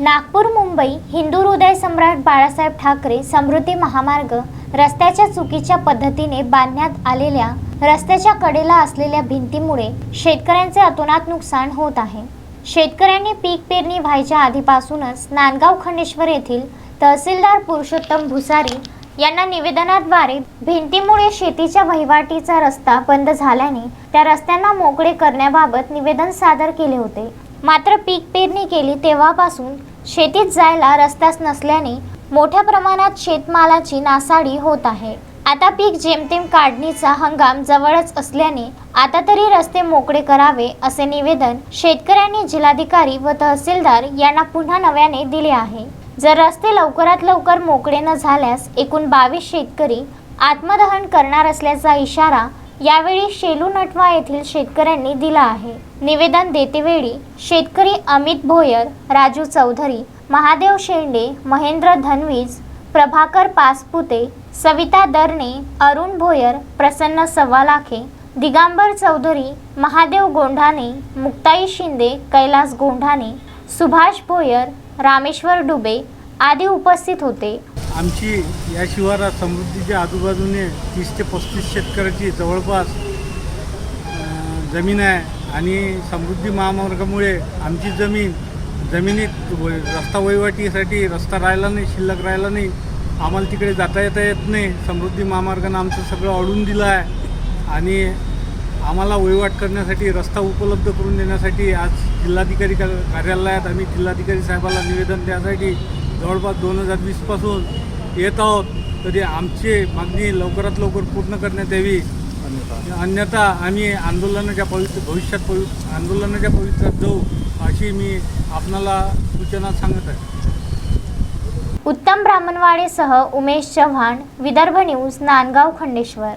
नागपूर मुंबई हिंदू हृदय सम्राट बाळासाहेब ठाकरे समृद्धी महामार्ग रस्त्याच्या चुकीच्या पद्धतीने बांधण्यात आलेल्या रस्त्याच्या कडेला असलेल्या भिंतीमुळे शेतकऱ्यांचे अतोनात नुकसान होत आहे. शेतकऱ्यांनी पीक पेरणी व्हायच्या आधीपासूनच नांदगाव खंडेश्वर येथील तहसीलदार पुरुषोत्तम भुसारी यांना निवेदनाद्वारे भिंतीमुळे शेतीच्या वहिवाटीचा रस्ता बंद झाल्याने त्या रस्त्यांना मोकळे करण्याबाबत निवेदन सादर केले होते. मात्र पीक पेरणी केली तेव्हापासून शेतीत जायला रस्ताच नसल्याने मोठ्या प्रमाणात शेतमालाची नासाडी होत आहे. आता पीक जेमतेम काढणीचा हंगाम जवळच असल्याने आता तरी रस्ते मोकळे करावे असे निवेदन शेतकऱ्यांनी जिल्हाधिकारी व तहसीलदार यांना पुन्हा नव्याने दिले आहे. जर रस्ते लवकरात लवकर मोकळे न झाल्यास एकूण बावीस शेतकरी आत्मदहन करणार असल्याचा इशारा यावेळी शेलू नटवा येथील शेतकऱ्यांनी दिला आहे. निवेदन देतेवेळी शेतकरी अमित भोयर राजू चौधरी महादेव शेंडे महेंद्र धनवीज प्रभाकर पासपुते सविता दरणे अरुण भोयर प्रसन्न सव्वालाखे दिगांबर चौधरी महादेव गोंढाणे मुक्ताई शिंदे कैलास गोंढाणे सुभाष भोयर रामेश्वर डुबे आदी उपस्थित होते. आमची या शिवारात समृद्धीच्या आजूबाजूने तीस ते पस्तीस शेतकऱ्याची जवळपास जमीन आहे. आणि समृद्धी महामार्गामुळे आमची जमीन जमिनीत व- रस्ता वहिवाटीसाठी रस्ता राहिला नाही शिल्लक राहिला नाही. आम्हाला तिकडे जाता येता येत नाही. समृद्धी महामार्गानं आमचं सगळं अडून दिलं आहे. आणि आम्हाला वहिवाट करण्यासाठी रस्ता उपलब्ध करून देण्यासाठी आज जिल्हाधिकारी कार्यालयात आम्ही जिल्हाधिकारी साहेबाला निवेदन द्यासाठी जवळपास दोन हजार वीसपासून येत आहोत तरी आमची मागणी लवकरात लवकर पूर्ण करण्यात यावी. अन्यथा आम्ही आंदोलनाच्या पवित्र भविष्यात पवि आंदोलनाच्या पवित्र्यात जाऊ अशी मी आपणाला सूचना सांगत आहे. उत्तम ब्राह्मणवाडेसह उमेश चव्हाण विदर्भ न्यूज नांदगाव खंडेश्वर.